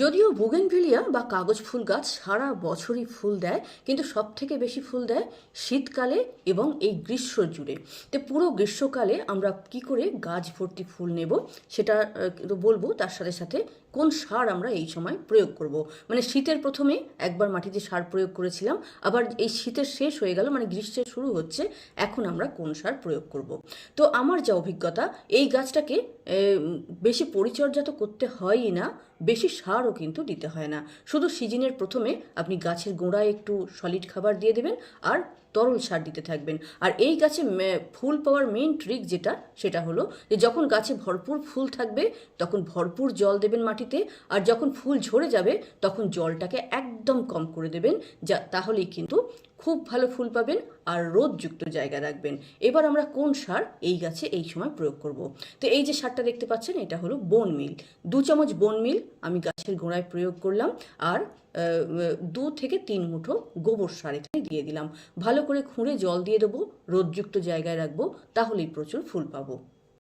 যদিও বুগেনভিলিয়া বা কাগজ ফুল গাছ সারা বছরই ফুল দেয়, কিন্তু সব থেকে বেশি ফুল দেয় শীতকালে এবং এই গ্রীষ্ম জুড়ে তো পুরো গ্রীষ্মকালে আমরা কি করে গাছ ভর্তি ফুল নেব সেটা বলব তার সাথে সাথে কোন সার আমরা এই সময় প্রয়োগ করব। মানে শীতের প্রথমে একবার মাটিতে সার প্রয়োগ করেছিলাম, আবার এই শীতের শেষ হয়ে গেল মানে গ্রীষ্মের শুরু হচ্ছে, এখন আমরা কোন সার প্রয়োগ করব। তো আমার যা অভিজ্ঞতা, এই গাছটাকে বেশি পরিচর্যা তো করতে হয়ই না, বেশি সারও কিন্তু দিতে হয় না। শুধু সিজনের প্রথমে আপনি গাছের গোড়ায় একটু সলিড খাবার দিয়ে দেবেন আর তরল সার দিতে থাকবেন। আর এই গাছে ফুল পাওয়ার মেন ট্রিক যেটা, সেটা হলো যে যখন গাছে ভরপুর ফুল থাকবে, তখন ভরপুর জল দেবেন মাটিতে আর যখন ফুল ঝরে যাবে, তখন জলটাকে একদম কম করে দেবেন, যা, তাহলেই কিন্তু খুব ভালো ফুল পাবেন আর রোদযুক্ত জায়গা রাখবেন। এবার আমরা কোন সার এই গাছে এই সময় প্রয়োগ করব। তো এই যে সারটা দেখতে পাচ্ছেন, এটা হলো বোন মিল দু চামচ বোন মিল আমি গাছের গোড়ায় প্রয়োগ করলাম আর দু থেকে তিন মুঠো গোবর সার এখানে দিয়ে দিলাম। ভালো করে খুঁড়ে জল দিয়ে দেবো, রোদযুক্ত জায়গায় রাখব, তাহলেই প্রচুর ফুল পাবো।